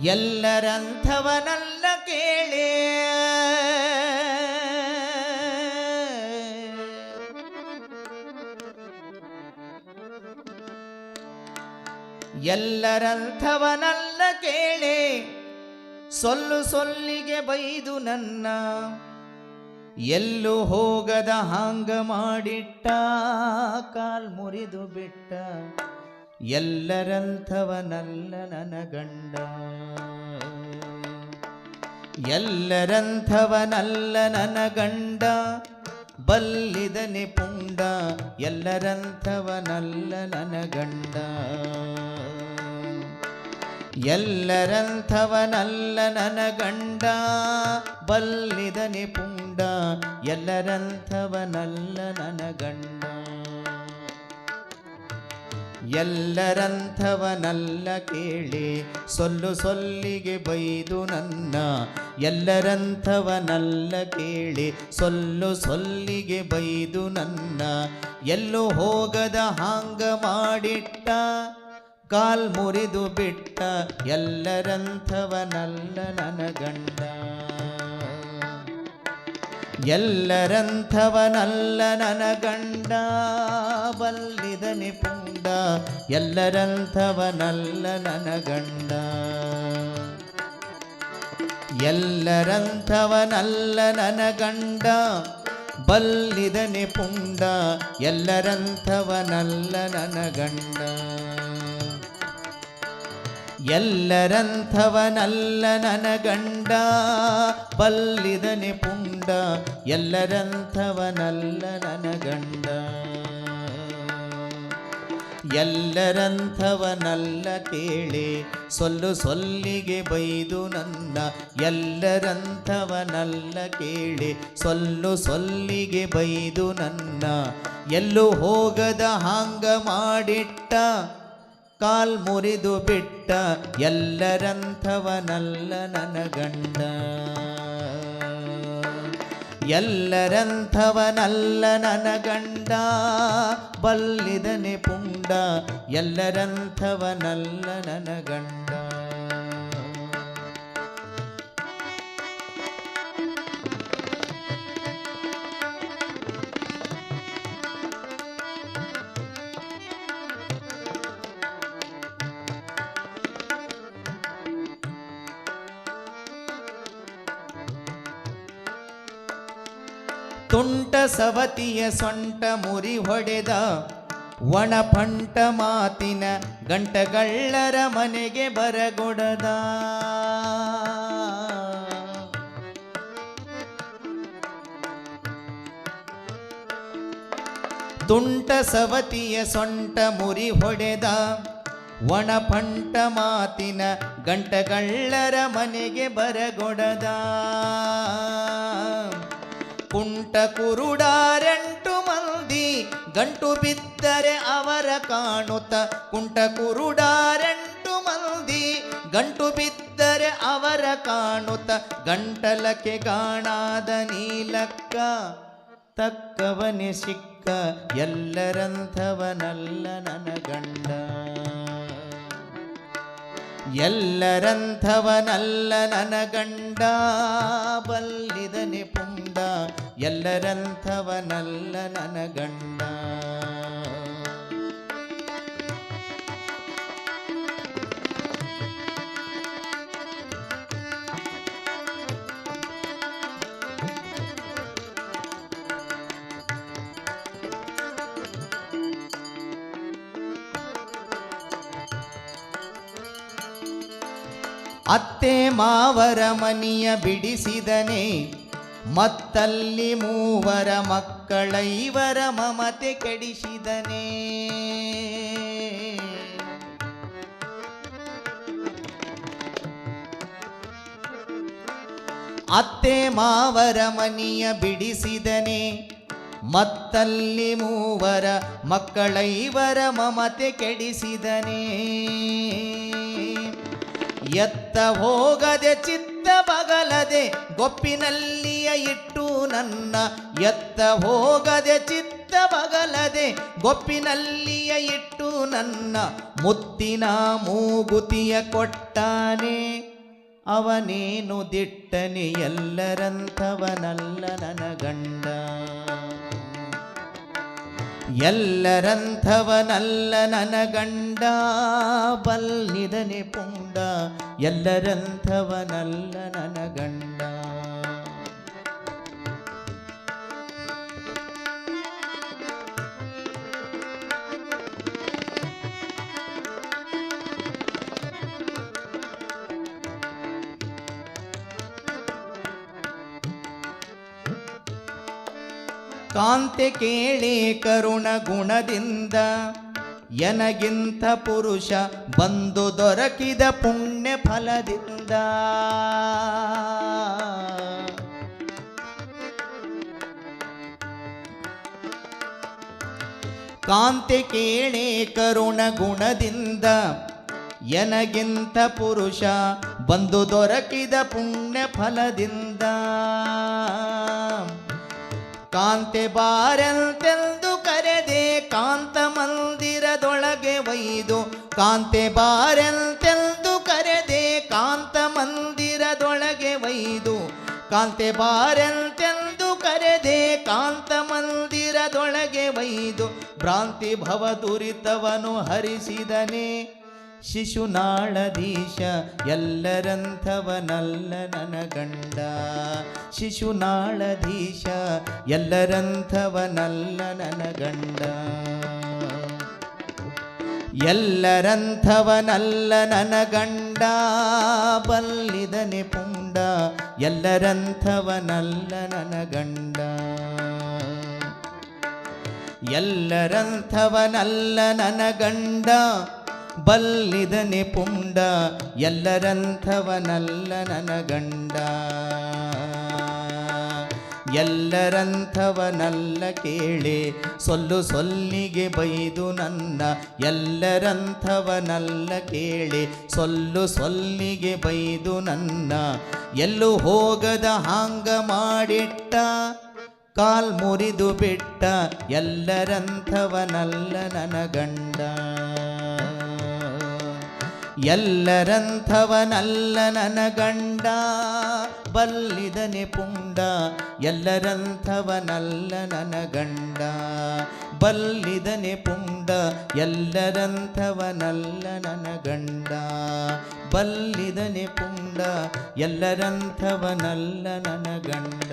ಎಲ್ಲರಂಥವನಲ್ಲ ಕೇಳಿ. ಎಲ್ಲರಂಥವನಲ್ಲ ಕೇಳಿ. ಸೊಲ್ಲು ಸೊಲ್ಲಿಗೆ ಬೈದು ನನ್ನ. ಎಲ್ಲೂ ಹೋಗದ ಹಾಂಗ ಮಾಡಿಟ್ಟ, ಕಾಲ್ ಮುರಿದು ಬಿಟ್ಟ. ಎಲ್ಲರಂಥವನಲ್ಲ ನನ್ನ ಗಂಡ. ಎಲ್ಲರಂಥವನಲ್ಲ ನನ್ನ ಗಂಡ. ಬಲ್ಲಿದನೆ ಪುಂಡ. ಎಲ್ಲರಂಥವನಲ್ಲ ನನ್ನ ಗಂಡ. ಎಲ್ಲರಂಥವನಲ್ಲ ನನ್ನ ಗಂಡ. ಬಲ್ಲಿದನೆ ಪುಂಡ. ಎಲ್ಲರಂಥವನಲ್ಲ ನನ್ನ ಗಂಡ. ಎಲ್ಲರಂಥವನಲ್ಲ ಕೇಳಿ, ಸೊಲ್ಲು ಸೊಲ್ಲಿಗೆ ಬೈದು ನನ್ನ. ಎಲ್ಲರಂಥವನಲ್ಲ ಕೇಳಿ, ಸೊಲ್ಲು ಸೊಲ್ಲಿಗೆ ಬೈದು ನನ್ನ. ಎಲ್ಲೂ ಹೋಗದ ಹಾಂಗ ಮಾಡಿಟ್ಟ, ಕಾಲ್ ಮುರಿದು ಬಿಟ್ಟ, ಎಲ್ಲರಂಥವನಲ್ಲ ನನ್ನ ಗಂಡ ಎಲ್ಲರಂಥವನಲ್ಲ ನನ್ನ ಗಂಡ ಬಲ್ಲಿದನೆ ಪುಂಡ ಎಲ್ಲರಂಥವನಲ್ಲ ನನ್ನ ಗಂಡ ಎಲ್ಲರಂಥವನಲ್ಲ ನನ್ನ ಗಂಡ ಬಲ್ಲಿದನೆ ಪುಂಡ, ಎಲ್ಲರಂಥವನಲ್ಲ ನನ್ನ ಗಂಡ ಎಲ್ಲರಂಥವನಲ್ಲ ನನ್ನ ಗಂಡ ಬಲ್ಲಿದನೆ ಪುಂಡ, ಎಲ್ಲರಂಥವನಲ್ಲ ನನ್ನ ಗಂಡ ಎಲ್ಲರಂಥವನಲ್ಲ ಕೇಳಿ. ಸೊಲ್ಲು ಸೊಲ್ಲಿಗೆ ಬೈದು ನನ್ನ ಎಲ್ಲರಂಥವನಲ್ಲ ಕೇಳಿ. ಸೊಲ್ಲು ಸೊಲ್ಲಿಗೆ ಬೈದು ನನ್ನ ಎಲ್ಲೂ ಹೋಗದ ಹಾಂಗ ಮಾಡಿಟ್ಟ, ಕಾಲ್ ಮುರಿದು ಬಿಟ್ಟ ಎಲ್ಲರಂಥವನಲ್ಲ ನನ್ನ ಗಂಡ ಎಲ್ಲರಂಥವನಲ್ಲ ನನ್ನ ಗಂಡ ಬಲ್ಲಿದನೆ ಪುಂಡ ಎಲ್ಲರಂಥವನಲ್ಲ ನನ್ನ ತುಂಟ ಸವತಿಯ ಸೊಂಟ ಮುರಿ ಹೊಡೆದ ಒಣ ಪಂಟ ಮಾತಿನ ಗಂಟಗಳ್ಳರ ಮನೆಗೆ ಬರಗೊಡದ. ತುಂಟ ಸವತಿಯ ಸೊಂಟ ಮುರಿ ಹೊಡೆದ ಒಣ ಪಂಟ ಮಾತಿನ ಗಂಟಗಳ್ಳರ ಮನೆಗೆ ಬರಗೊಡದ. ಕುಂಟ ಕುರುಡಾರೆಂಟು ಮಂದಿ ಗಂಟು ಬಿದ್ದರೆ ಅವರ ಕಾಣುತ್ತ. ಕುಂಟ ಕುರುಡಾರೆಂಟು ಮಂದಿ ಗಂಟು ಬಿದ್ದರೆ ಅವರ ಕಾಣುತ್ತ. ಗಂಟಲಕ್ಕೆ ಕಾಣಾದ ನೀಲಕ್ಕ, ತಕ್ಕವನೇ ಸಿಕ್ಕ. ಎಲ್ಲರಂಥವನಲ್ಲ ನನ್ನ ಗಂಡ. ಎಲ್ಲರಂಥವನಲ್ಲ ನನ್ನ ಗಂಡ ಬಲ್ಲಿದನೆ ಪುಂಡ. ಎಲ್ಲರಂಥವನಲ್ಲ ನನ್ನ ಅತ್ತೆ ಮಾವರ ಮನಿಯ ಬಿಡಿಸಿದನೆ. ಮತ್ತಲ್ಲಿ ಮೂವರ ಮಕ್ಕಳ ಇವರ ಮಮತೆ ಕೆಡಿಸಿದನೆ. ಅತ್ತೆ ಮಾವರ ಮನಿಯ ಬಿಡಿಸಿದನೆ. ಮತ್ತಲ್ಲಿ ಮೂವರ ಮಕ್ಕಳ ಇವರ ಮಮತೆ ಕೆಡಿಸಿದನೆ. ಎತ್ತ ಹೋಗದೆ, ಚಿತ್ತ ಬಗಲ ಬಗಲದೆ, ಗೊಪ್ಪಿನಲ್ಲಿಯ ಇಟ್ಟು ನನ್ನ. ಎತ್ತ ಹೋಗದೆ, ಚಿತ್ತ ಬಗಲದೆ, ಗೊಪ್ಪಿನಲ್ಲಿಯ ಇಟ್ಟು ನನ್ನ. ಮುತ್ತಿನ ಮೂಗುತಿಯ ಕೊಟ್ಟಾನೆ, ಅವನೇನು ದಿಟ್ಟನೆ, ಎಲ್ಲರಂಥವನಲ್ಲ ಎಲ್ಲರಂಥವನಲ್ಲ ನನ್ನ ಗಂಡ ಬಲ್ಲಿದನೆ ಪುಂಡ. ಎಲ್ಲರಂಥವನಲ್ಲ ನನ್ನ ಕಾಂತೆ ಕೇಳಿ ಕರುಣ ಗುಣದಿಂದ ಎನಗಿಂಥ ಪುರುಷ ಬಂದು ದೊರಕಿದ ಪುಣ್ಯ ಫಲದಿಂದ. ಕಾಂತೆ ಕೇಳಿ ಕರುಣ ಗುಣದಿಂದ ಎನಗಿಂಥ ಪುರುಷ ಬಂದು ದೊರಕಿದ ಪುಣ್ಯ ಫಲದಿಂದ. ಕಾಂತೆ ಬಾರೆಂತೆಂದು ಕರೆದೆ, ಕಾಂತ ಮಂದಿರದೊಳಗೆ ಒಯ್ದು. ಕಾಂತೆ ಬಾರೆಂತೆಂದು ಕರೆದೆ, ಕಾಂತ ಮಂದಿರದೊಳಗೆ ಒಯ್ದು. ಕಾಂತೆ ಬಾರೆಂತೆಂದು ಕರೆದೆ, ಕಾಂತ ಮಂದಿರದೊಳಗೆ ಒಯ್ದು. ಭ್ರಾಂತಿ ಭವ ದುರಿತವನು ಹರಿಸಿದನೆ. ಶಿಶುನಾಳಧೀಶ ಎಲ್ಲರಂಥವನಲ್ಲ ನನ್ನ ಗಂಡ. ಶಿಶುನಾಳಧೀಶ ಎಲ್ಲರಂಥವನಲ್ಲ ನನ್ನ ಗಂಡ. ಎಲ್ಲರಂಥವನಲ್ಲ ನನ್ನ ಗಂಡ, ಬಲ್ಲಿದನೆ ಪುಂಡ. ಎಲ್ಲರಂಥವನಲ್ಲ ನನ್ನ ಗಂಡ. ಎಲ್ಲರಂಥವನಲ್ಲ ನನ್ನ ಗಂಡ. ಬಲ್ಲಿದನೆ ಪುಂಡ, ಎಲ್ಲರಂಥವನಲ್ಲ ನನ್ನ ಗಂಡ ಎಲ್ಲರಂಥವನಲ್ಲ ಕೇಳಿ, ಸೊಲ್ಲು ಸೊಲ್ಲಿಗೆ ಬೈದು ನನ್ನ. ಎಲ್ಲರಂಥವನಲ್ಲ ಕೇಳಿ, ಸೊಲ್ಲು ಸೊಲ್ಲಿಗೆ ಬೈದು ನನ್ನ. ಎಲ್ಲೂ ಹೋಗದ ಹಾಂಗ ಮಾಡಿಟ್ಟ, ಕಾಲ್ ಮುರಿದು ಬಿಟ್ಟ, ಎಲ್ಲರಂಥವನಲ್ಲ ನನ್ನ ಗಂಡ ಎಲ್ಲರಂಥವನಲ್ಲ ನನ್ನ ಗಂಡ ಬಲ್ಲಿದನೆ ಪುಂಡ, ಎಲ್ಲರಂಥವನಲ್ಲ ನನ್ನ ಗಂಡ ಬಲ್ಲಿದನೆ ಪುಂಡ, ಎಲ್ಲರಂಥವನಲ್ಲ ನನ್ನ ಗಂಡ ಬಲ್ಲಿದನೆ ಪುಂಡ, ಎಲ್ಲರಂಥವನಲ್ಲ ನನ್ನ ಗಂಡ